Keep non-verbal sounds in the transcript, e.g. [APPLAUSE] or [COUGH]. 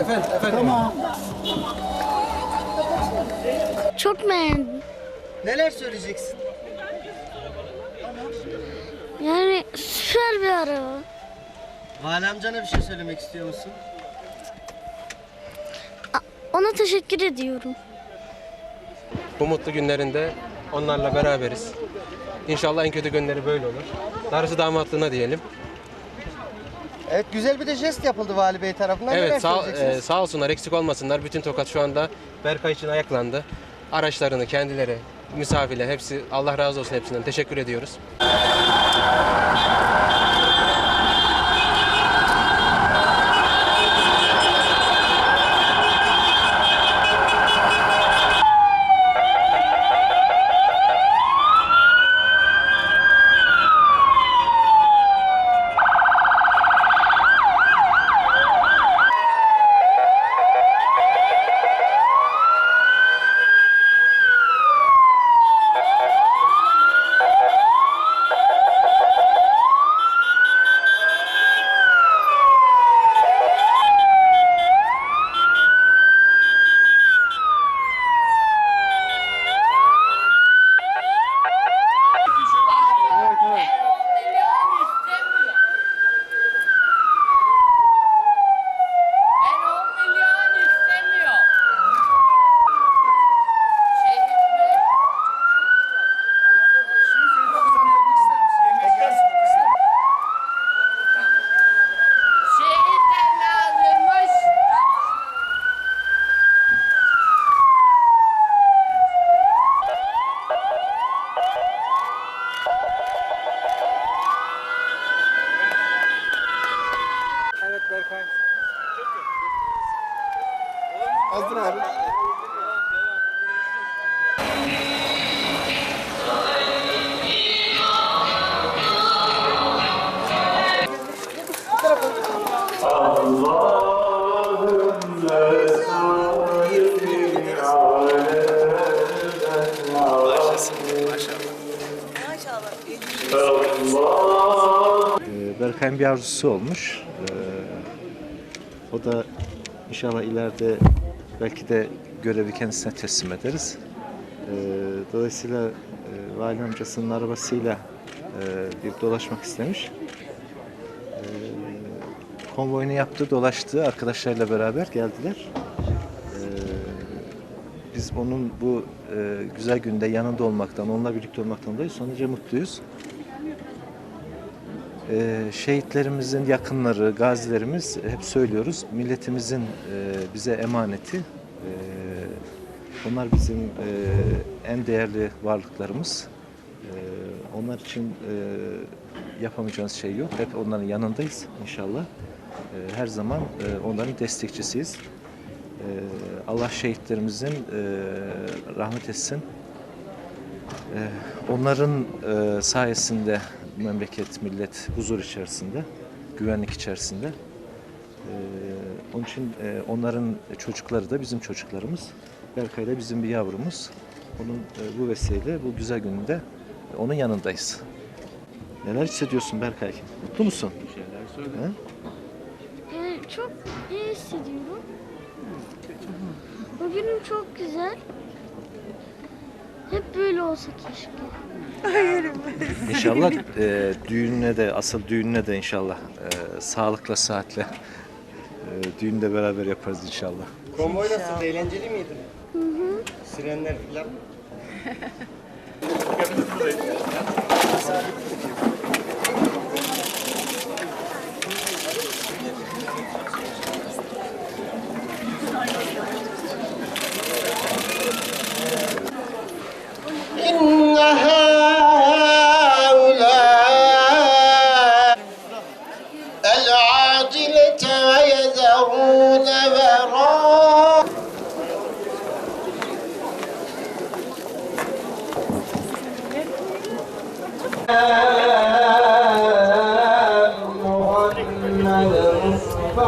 Efendim, efendim. Tamam. Çok beğendim. Neler söyleyeceksin? Yani süper bir araba. Vali amcana bir şey söylemek istiyor musun? Ona teşekkür ediyorum. Bu mutlu günlerinde onlarla beraberiz. İnşallah en kötü günleri böyle olur. Darısı damatlığına diyelim. Evet güzel bir de jest yapıldı Vali Bey tarafından. Neler Evet sağ, söyleyeceksiniz? e, sağ olsunlar eksik olmasınlar. Bütün Tokat şu anda Berkay için ayaklandı. Araçlarını kendileri, misafirler hepsi Allah razı olsun hepsinden teşekkür ediyoruz. Hazır abi. Ee, Berkay'ın bir arzusu olmuş. Ee, O da inşallah ileride belki de görevi kendisine teslim ederiz. Ee, Dolayısıyla e, vali amcasının arabasıyla e, bir dolaşmak istemiş. Ee, Konvoyunu yaptı, dolaştı. Arkadaşlarıyla beraber geldiler. Ee, Biz onun bu e, güzel günde yanında olmaktan, onunla birlikte olmaktan dolayı son derece mutluyuz. Ee, şehitlerimizin yakınları, gazilerimiz hep söylüyoruz. Milletimizin e, bize emaneti. Ee, onlar bizim e, en değerli varlıklarımız. Ee, onlar için e, yapamayacağımız şey yok. Hep onların yanındayız inşallah. Ee, her zaman e, onların destekçisiyiz. Ee, Allah şehitlerimizin e, rahmet etsin. Ee, Onların e, sayesinde memleket, millet huzur içerisinde, güvenlik içerisinde. Ee, Onun için e, onların çocukları da bizim çocuklarımız. Berkay da bizim bir yavrumuz. Onun e, bu vesileyle bu güzel gününde onun yanındayız. Neler hissediyorsun Berkay? Mutlu musun? He? Yani çok iyi hissediyorum. Bugünüm çok güzel. Hep böyle olsa keşke. İnşallah [LAUGHS] e, düğününe de asıl düğününe de inşallah e, sağlıkla saatle e, düğünü de beraber yaparız inşallah. Konvoy nasıldı? Eğlenceli miydi? Hı hı. Sirenler falan. [LAUGHS] عجلت ويذرون وراء Yeah.